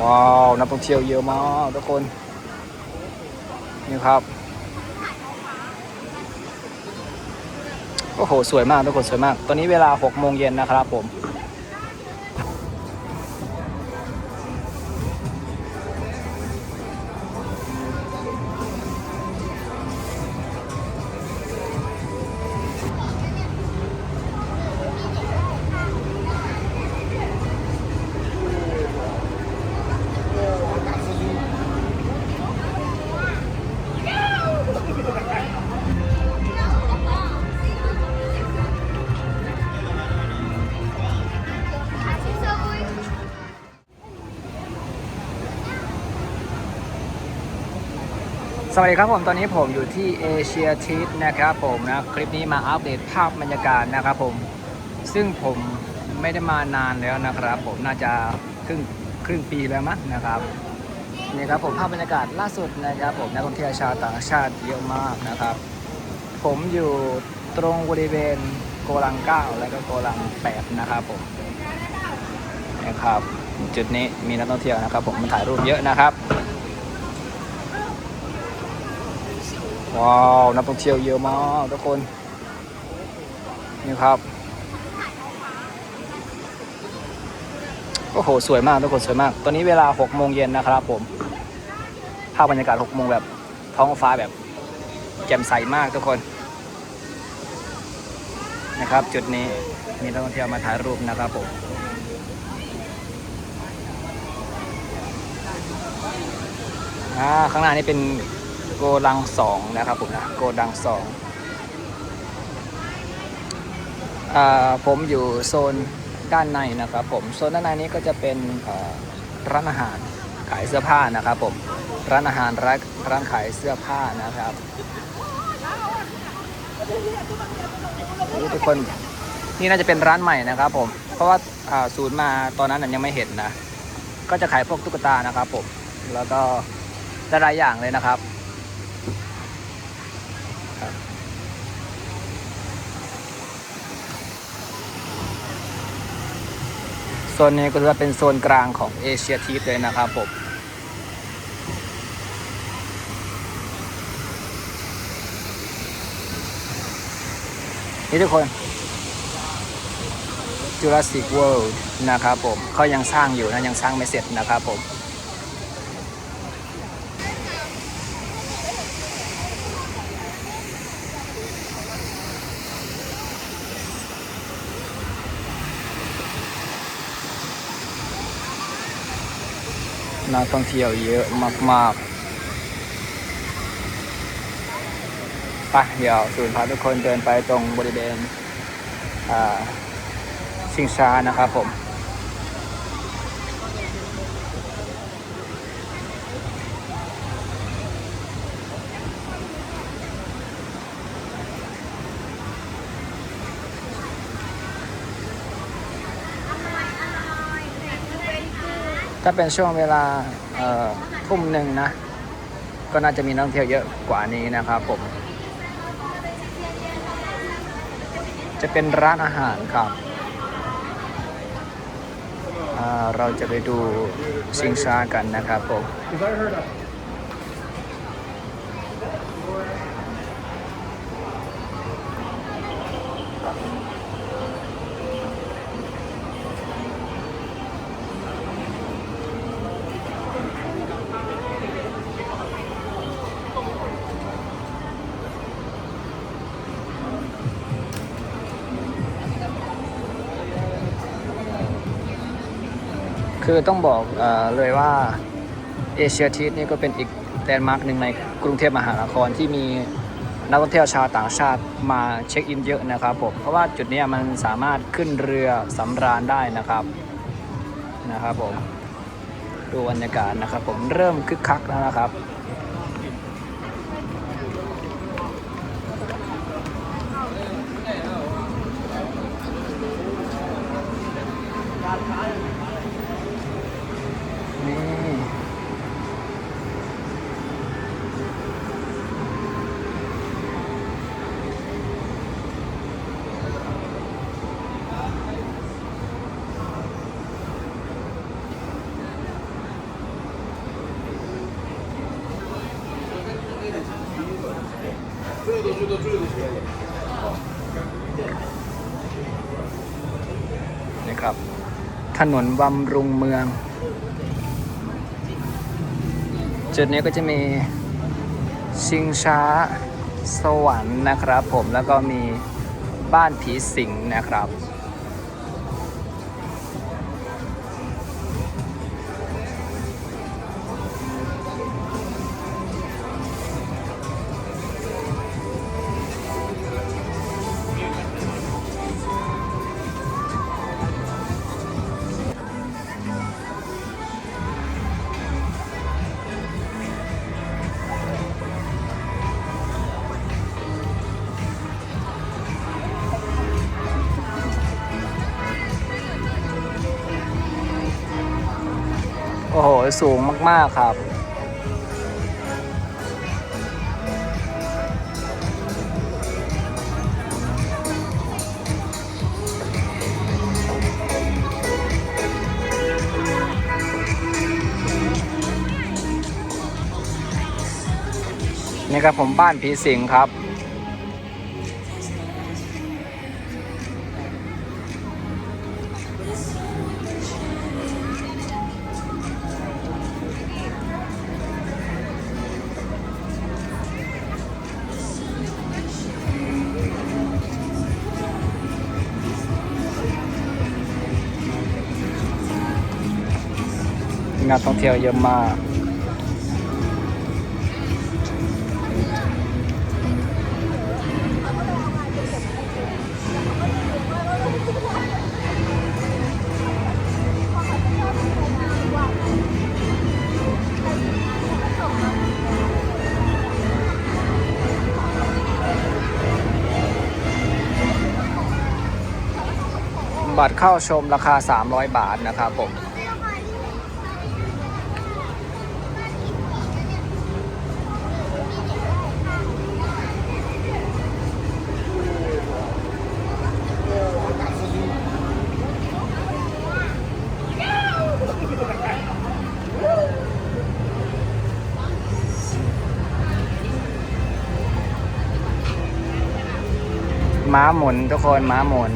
ว้าวนักท่องเที่ยวเยอะมากทุกคน นี่ครับ โอ้โห สวยมากทุกคนสวยมาก ตอนนี้เวลา6โมงเย็นนะครับผม สวัสดีครับผมตอนนี้ผมอยู่ที่เอเชียทีสนะครับผมนะคลิปนี้มาอัปเดตภาพบรรยากาศนะครับผมซึ่งผมไม่ได้มานานแล้วนะครับ ผมน่าจะครึ่งครึ่งปีแล้วมั้งนะครับนี่ครับผมภาพบรรยากาศล่าสุดนะครับผมนักท่องเที่ยวชาวต่างชาติเยอะมากนะครับ ผมอยู่ตรงบริเวณโกลัง9และก็โกลัง8นะครับผมนะครับจุดนี้มีนักท่องเที่ยวนะครับ ผมมาถ่ายรูปเยอะนะครับ ว้าวนักท่องเที่ยวเยอะมากทุกคน นี่ครับโอ้โหสวยมากทุกคนสวยมาก ตอนนี้เวลา6โมงเย็นนะครับผม ภาพบรรยากาศ6โมงแบบท้องฟ้าแบบแจ่มใสมากทุกคน นะครับ จุดนี้มีนักท่องเที่ยวมาถ่ายรูปนะครับผมข้างหน้านี่เป็น กดังสองนะครับผมนะโกดังสองผมอยู่โซนด้านในนะครับผมโซนด้านในนี้ก็จะเป็นร้านอาหารขายเสื้อผ้านะครับผมร้านอาหารร้านร้านขายเสื้อผ้านะครับนี่ทุกคนนี่น่าจะเป็นร้านใหม่นะครับผมเพราะว่าาศูนย์มาตอนนั้นยังไม่เห็นนะ ก็จะขายพวกตุ๊กตานะครับผมแล้วก็หลายๆอย่างเลยนะครับ โซนนี้ก็จะเป็นโซนกลางของเอเชียทีฟเลยนะครับผมนี่ทุกคน Jurassic World นะครับผมเขายังสร้างอยู่นะ ยังสร้างไม่เสร็จนะครับผม นักท่องเที่ยวเยอะมากๆไปเดี๋ยวสูนพาทุกคนเดินไปตรงบริเวณชิงช้านะครับผม ถ้าเป็นช่วงเวลาทุ่มหนึ่งนะ ก็น่าจะมีนักท่องเที่ยวเยอะกว่านี้นะครับผม จะเป็นร้านอาหารครับ เราจะไปดูชิงช้ากันนะครับผม คือต้องบอกเอเลยว่าเอเชียทีสนี่ก็เป็นอีกแลนด์มาร์กหนึ่งในกรุงเทพมหานครที่มีนักท่องเที่ยวชาวต่างชาติมาเช็คอินเยอะนะครับผมเพราะว่าจุดนี้มันสามารถขึ้นเรือสำราญได้นะครับนะครับผมดูบรรยากาศนะครับผมเริ่มคึกคักแล้วนะครับ 줄여도 นะครับ ถนนบำรุงเมือง จุดนี้ก็จะมีชิงช้าสวรรค์นะครับผมแล้วก็มีบ้านผีสิงนะครับ สูงมาก ๆ ครับนี่ครับผมบ้านผีสิงครับ นักท่องเที่ยวเยอะมากบัตรเข้าชมราคา 300 บาทนะครับผม ม้าหมุนทุกคนม้าหมุน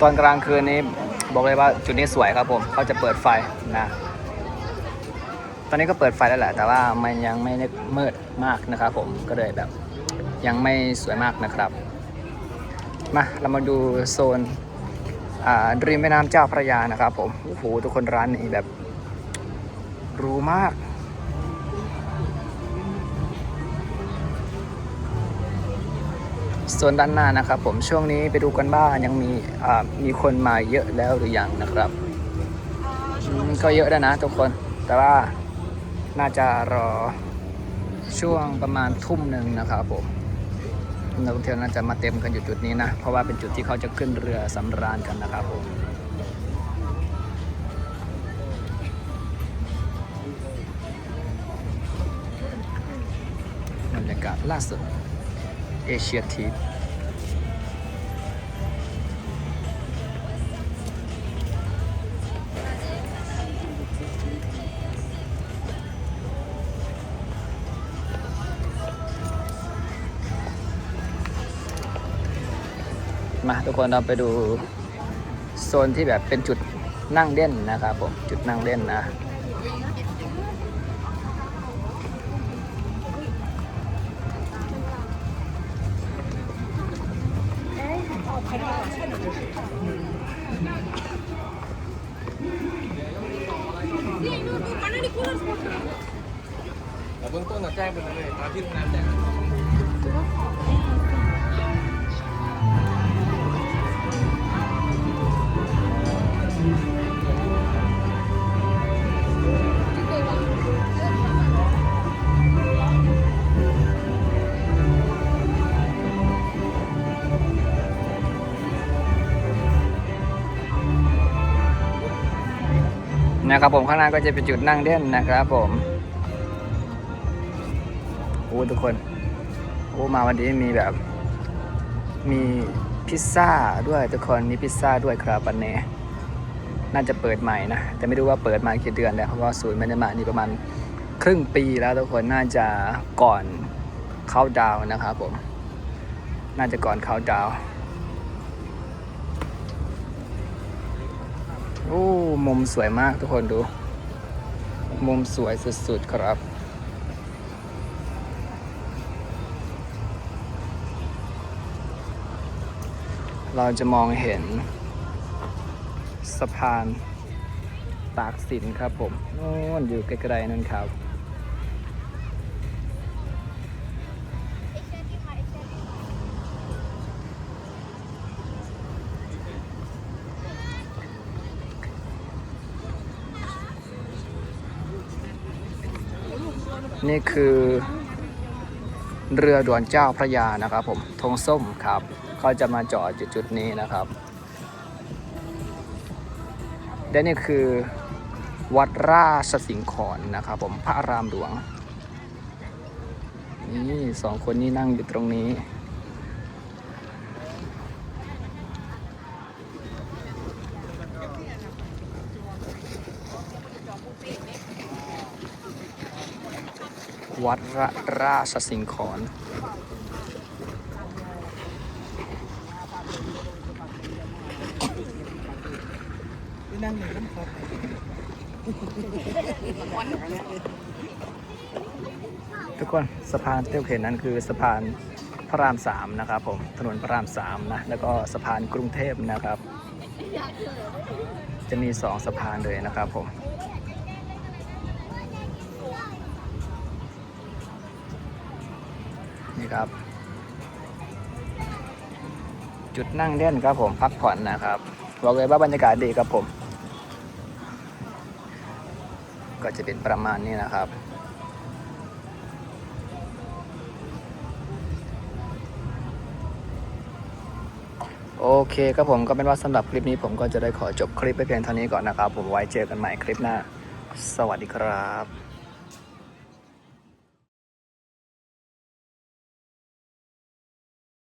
ตอนกลางคืนนี้บอกเลยว่าจุดนี้สวยครับผมเขาจะเปิดไฟนะตอนนี้ก็เปิดไฟแล้วแหละ แต่ว่ามันยังไม่ได้มืดมากนะครับผมก็เลยแบบ ยังไม่สวยมากนะครับ มาเรามาดูโซน ริมแม่น้ำเจ้าพระยานะครับผมโอ้โหทุกคนร้านนี้แบบรู้มาก ส่วนด้านหน้านะครับผมช่วงนี้ไปดูกันบ้างยังมีมีคนมาเยอะแล้วหรือยังนะครับก็เยอะแล้วนะทุกคน แต่ว่าน่าจะรอช่วงประมาณทุ่มหนึ่งนะครับผม นักท่องเที่ยวน่าจะมาเต็มกันอยู่จุดนี้นะ เพราะว่าเป็นจุดที่เขาจะขึ้นเรือสำราญกันนะครับผมบรรยากาศล่าสุดเอเชียที มาทุกคนเราไปดูโซนที่แบบเป็นจุดนั่งเล่นนะครับผมจุดนั่งเล่นนะเบื้องต้นเราแจ้งไปเลยตามที่โรงแรมแจ้ง นะครับผมข้างหน้าก็จะเป็นจุดนั่งเล่นนะครับผมโอ้ทุกคนโอ้มาวันนี้มีแบบ มีพิซซ่าด้วยทุกคนมีพิซซ่าด้วยครับวันนี้น่าจะเปิดใหม่นะแต่ไม่รู้ว่าเปิดมากี่เดือนแล้วเพราะว่าศูนย์ไม่ได้มานี่ประมาณครึ่งปีแล้วทุกคนน่าจะก่อนเข้าดาวน์นะครับผม น่าจะก่อนเข้าดาว โอ้มุมสวยมากทุกคนดู มุมสวยสุดๆครับ เราจะมองเห็น สะพานตากสินครับผมนู่นอยู่ไกลๆนั่นครับ นี่คือเรือด่วนเจ้าพระยานะครับผมธงส้มครับเขาจะมาจอดจุดจุดนี้นะครับ และนี่คือวัดราชสิงห์ขอนนะครับผมพระอารามหลวง นี่สองคนนี้นั่งอยู่ตรงนี้ วัดระราชสิงห์ขอนนั่งหนึ่งน้ำคอทุกคนสะพานเที่เราเห็นนั้นคือสะพานพระรามสามนะครับผมถนนพระรามสามนะแล้วก็สะพานกรุงเทพนะครับ จะมีสองสะพานเลยนะครับผม ครับ จุดนั่งเล่นครับผมพักผ่อนนะครับบอกเลยว่าบรรยากาศดีครับผม ก็จะเป็นประมาณนี้นะครับโอเคครับผมก็เป็นว่าสำหรับคลิปนี้ผมก็จะได้ขอจบคลิปไปเพียงเท่านี้ก่อนนะครับ ผมไว้เจอกันใหม่คลิปหน้า สวัสดีครับ